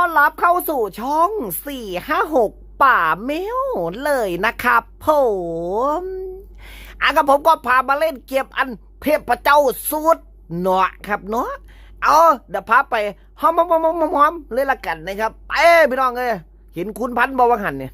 ้อนรับเข้าสู่ช่อง 456 ป่าเมวเลยนะครับผมอะกับผมก็พามาเล่นเกมอันเทพเจ้าสุดหนาะครับเนาะเอาเดี๋ยวพาไปหอมหอมหอมหอมเลยละกันนะครับไปพี่น้องเอ้ย เห็นคุณพันบอวังหันเนี่ย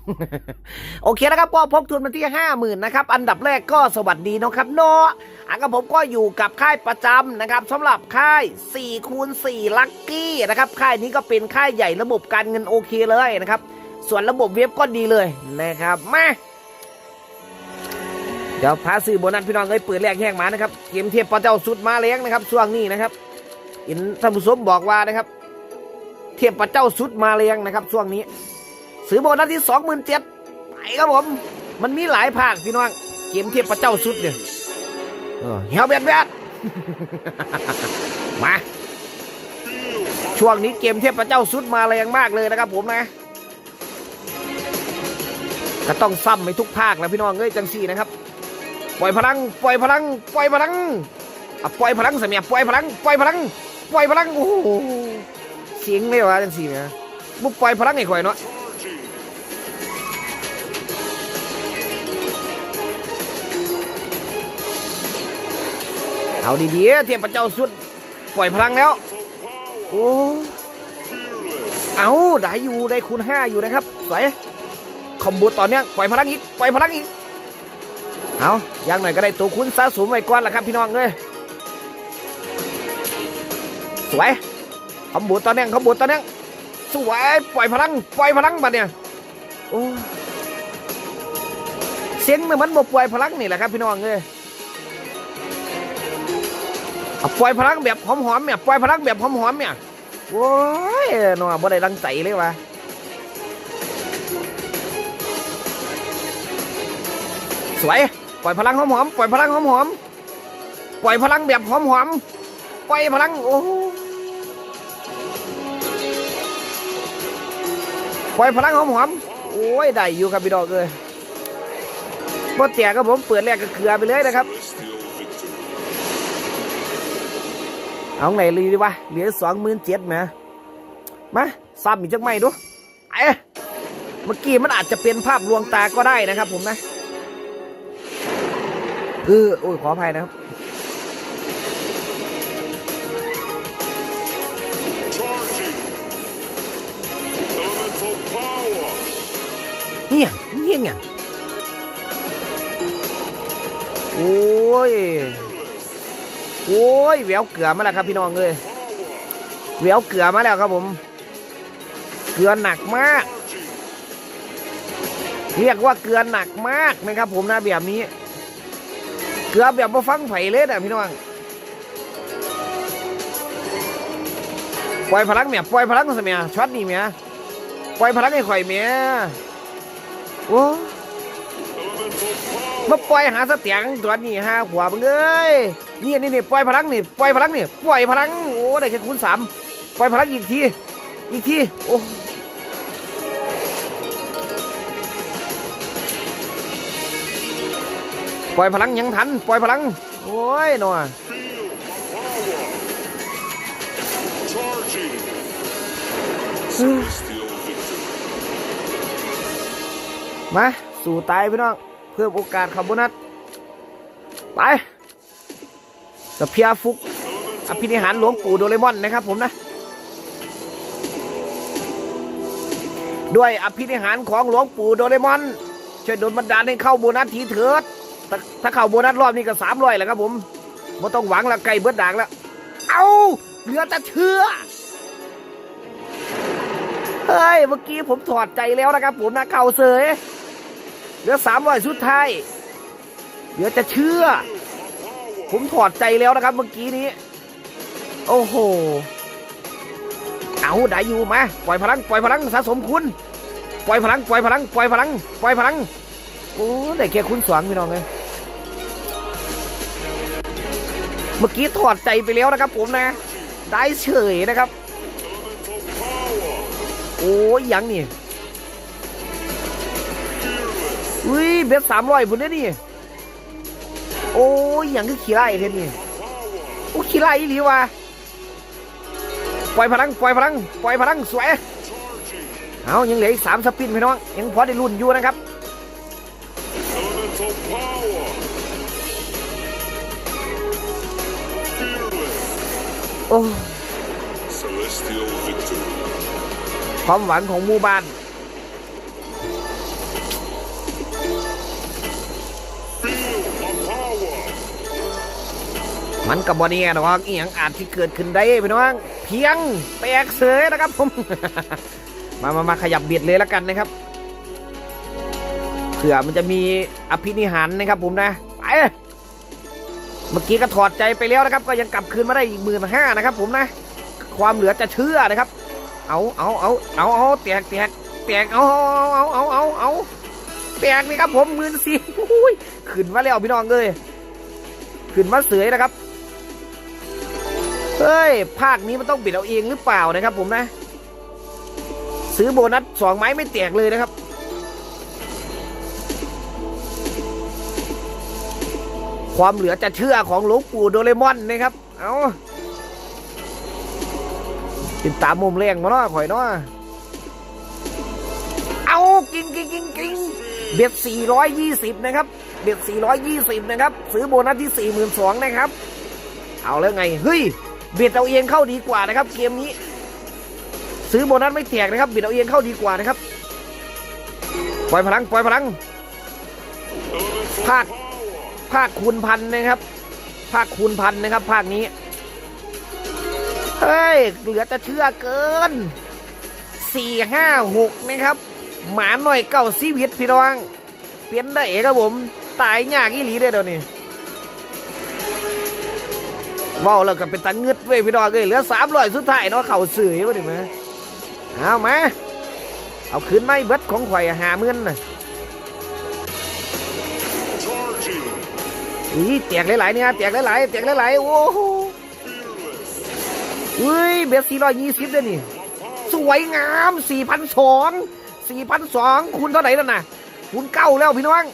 โอเคนะครับก็พกทุนมาที่ห้าหมื่นนะครับ อันดับแรกก็สวัสดีนะครับเนาะอะกับผมก็อยู่กับค่ายประจำนะครับสำหรับค่าย4คูณ4ลัคกี้นะครับ ค่ายนี้ก็เป็นค่ายใหญ่ระบบการเงินโอเคเลยนะครับ ส่วนระบบเว็บก็ดีเลยนะครับมาเดี๋ยวพาซื้อโบนัสพี่น้องเอ้ยเปิดแรกแห้งมานะครับเกมเทียบพระเจ้าสุดมาเลี้ยงนะครับช่วงนี้นะครับอินท่านผู้ชมบอกว่านะครับ เทียบพระเจ้าสุดมาเลี้ยงนะครับช่วงนี้ ซื้อโบนัสที่สองหมื่นเจ็ดไปครับผม มันมีหลายภาคพี่น้อง เกมเทพระเจ้าสุดเนี่ยเฮียเบียดเบียดมา ช่วงนี้เกมเทพระเจ้าสุดมาแรงมากเลยนะครับผมนะ ก็ต้องซ้ำไปทุกภาคแล้วพี่น้องเอ้ยจังสี่นะครับ ปล่อยพลัง ปล่อยพลัง ปล่อยพลังอะปล่อยพลังสมัยปล่อยพลัง ปล่อยพลัง ปล่อยพลัง โอ้โห เสียงเลยวะจังสี่นะมุกปล่อยพลังไอ้ข่อยเนาะ เอาดีๆเทียบพระเจ้าสุด ปล่อยพลังแล้ว โอ้เอาได้อยู่ได้คูณห้าอยู่นะครับสวยคอมบูตอนเนี้ยปล่อยพลังอีกปล่อยพลังอีกเอาอย่างหน่อยก็ได้ตัวคูณสะสมไว้ก่อนละครับพี่น้องเลยสวยคอมบูตอนเนี้ยคอมบูตอนเนี้ยสวยปล่อยพลังปล่อยพลังบัดเนี่ยโอ้เสียงมันมันบ่ปล่อยพลังนี่แหละครับพี่น้องเลย ปล่อยพลังแบบหอมๆเนี่ยปล่อยพลังแบบหอมๆเนี่ยโอ้ยหนอบ่ได้ดังใจเลยวะสวยปล่อยพลังหอมๆปล่อยพลังหอมๆปล่อยพลังแบบหอมๆปล่อยพลังโอ้ปล่อยพลังหอมๆโอ้ยได้อยู่ครับพี่ดอกเลยบ่เตี่ยก็ผมเปิดแรกก็เกลือไปเลยนะครับ เอาไหนเลยดีวะเหลือสองหมื่นเจ็ดนะมาซ้ำอีกจักไม่ดูเอ๊ะเมื่อกี้มันอาจจะเป็นภาพลวงตาก็ได้นะครับ ผมนะเออโอ้ยขออภัยนะครับเนี่ยเนี่ยเนี่ยโอ้ย โอ้ยแววเกลือมาแล้วครับพี่น้องเลยแววเกลือมาแล้วครับผม เกลือหนักมาก เรียกว่าเกลือหนักมากนะครับ ผมนะแบบนี้ เกลือแบบมาฟังไผ่เลยนะพี่น้องปล่อยพลังเมียปล่อยพลังสมัยช็อตนี่เมียปล่อยพลังให้ข่อยเมียโอ้ มาปล่อยหาสเตียงตัวนี้ห้าขวบมึงเอ้ยนี่นี่นี่ปล่อยพลังนี่ปล่อยพลังนี่ปล่อยพลังโอ้ได้แค่คูณสามปล่อยพลังอีกทีอีกทีโอ้ปล่อยพลังยังทันปล่อยพลังโอ้ยหนอ Feel power! Charging! Celestial victory! มาสู่ตายพี่น้อง เพิ่มโอกาสขับโบนัสไปสเพียฟุกอภินิหารหลวงปู่โดเรมอนนะครับผมนะ ด้วยอภินิหารของหลวงปู่โดเรมอนช่วยดลบันดาลให้เข้าโบนัสทีเถิดถ้าถ้าเข้าโบนัสรอบนี้ก็สามร้อยแล้วครับผมไม่ต้องหวังละไก่เบิดด่างแล้ว เอาเหลือแต่เชื่อเฮ้ย เมื่อกี้ผมถอดใจแล้วนะครับผมนะเข่าเสย เหลือสามร้อยสุดท้ายเหลือจะเชื่อ ผมถอดใจแล้วนะครับเมื่อกี้นี้ โอ้โห เอาได้อยู่มาปล่อยพลัง ปล่อยพลังสะสมคุณ ปล่อยพลัง ปล่อยพลัง ปล่อยพลัง ปล่อยพลัง โอ้ได้แค่คุณสวงพี่น้องเลยเมื่อกี้ถอดใจไปแล้วนะครับ ผมนะ ได้เฉยนะครับ โอ้ยยังนี่ อุ้ยเบ็ดสามร้อยพุ่นเนี่ยนี่ โอ้ยยังคือขี้ไล่เท่านี่โอ้ขี้ไล่อีหลีวะปล่อยพลังปล่อยพลังปล่อยพลังสวย เอายังเหลืออีกสามสปินพี่น้องยังพอได้ลุ้นอยู่นะครับโอ้ความหวังของหมู่บ้าน มันกับบอดี้หรอกอีหยังอาจที่เกิดขึ้นได้พี่น้อง เพียงแตกเสยนะครับผม มามามาขยับเบียดเลยแล้วกันนะครับเผื่อมันจะมีอภินิหารนะครับผมนะไปเมื่อกี้ก็ถอดใจไปแล้วนะครับ ก็ยังกลับคืนมาได้อีกหมื่นห้านะครับ ผมนะ ความเหลือจะเชื่อนะครับ เอาเอาเอาเอาเอาแตกแตกแตกเอาเอาเอาเอาเอาเอาแตกนี่ครับผมหมื่นสี่ขึ้นมาแล้วพี่น้องเลยขึ้นมาเสยนะครับ เฮ้ย ภาคนี้มันต้องบิดเอาเองหรือเปล่านะครับผมนะ ซื้อโบนัสสองไม้ไม่แตกเลยนะครับ ความเหลือจะเชื่อของหลวงปู่โดเรมอนนะครับ เอาติดตามมุมแรงมาเนาะข่อยเนาะเอากิงกิงกิงกิงเบ็ด420 นะครับ เบ็ด420 นะครับ ซื้อโบนัสที่ 42,000 นะครับ เอาแล้วไง เฮ้ย เบียดเอาเองเข้าดีกว่านะครับ เกมนี้ ซื้อโบนัสไม่แตกนะครับเบียดเอาเองเข้าดีกว่านะครับปล่อยพลังปล่อยพลัง Elemental Pack. power. ภาคคูณพันนะครับภาคคูณพันนะครับภาคนี้เฮ้ยเหลือจะเชื่อเกินสี่ห้าหกนะครับ หมาหน่อยเก่าซีวิตพี่น้อง เปลี่ยนได้ครับผม ตายยากอีหลีเลยเดี๋ยวนี้ เว่าแล้วก็เป็นตังเงึดเว้ยพี่น้องเอ้ยเหลือสามร้อยสุดท้ายเนาะเข่าสื่อวะดิมาเอามาเอาคืนไม่เบิดของข่อยหาเมื่นน่ะ Charging. อีแตกหลายๆเนี่ยแตกหลายๆแตกหลายๆโอ้โหอุ้ยเบ็ดสี่ร้อยยี่สิบเลยนี่ สวยงามสี่พันสองสี่พันสองคูณเท่าไหร่นั่นน่ะคูณเก้าแล้วพี่น้อง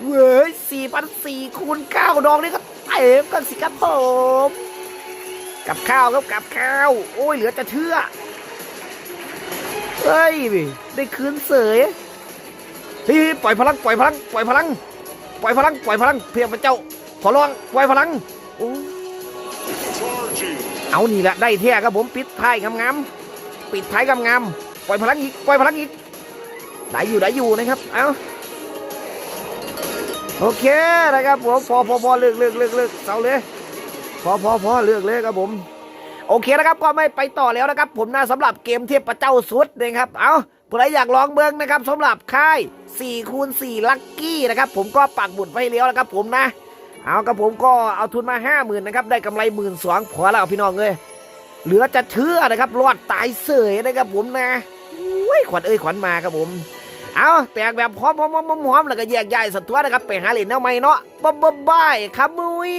เว้ยสี่พันสี่คูณเก้าดองนี่ก็เต็มกันสิครับผม กับข้าวครับกับข้าว โอ้ย เหลือจะเชื่อ เฮ้ย ได้คืนเสยเฮ้ยปล่อยพลัง ปล่อยพลัง ปล่อยพลัง ปล่อยพลัง ปล่อยพลัง เพียงพระเจ้า ขอร้อง ปล่อยพลัง โอ้เอานี่แหละได้เท่ครับผม ปิดท้ายงามๆ ปิดท้ายงามๆ ปล่อยพลังอีก ปล่อยพลังอีก ได้อยู่ได้อยู่นะครับ เอ้า โอเคนะครับผมพอพอพอเลือกเลือกเลือกเลือกเสาเลยพอพอพอเลือกเลยครับผม โอเคนะครับก็ไม่ไปต่อแล้วนะครับ ผมนะสำหรับเกมเทพเจ้าสุดนะครับ เอาผู้ใดอยากลองเบิ้งนะครับสำหรับค่าย4คูณ4ลัคกี้นะครับ ผมก็ปักบุดไว้แล้วนะครับ ผมนะ เอากับผมก็เอาทุนมาห้าหมื่นนะครับได้กำไรหมื่นสองพอแล้วพี่น้องเลยเหลือจะเชื่อนะครับรอดตายเสยนะครับผมนะอุ้ยขวัญเอ้ยขวัญมาครับผม เอาแตกแบบพร้อมพร้อมพร้อมพร้อมแล้วก็แยกย้ายสัตว์ตัวนะครับไปหาเหรียญเอาไหมเนาะบ๊ายบายครับมุ้ย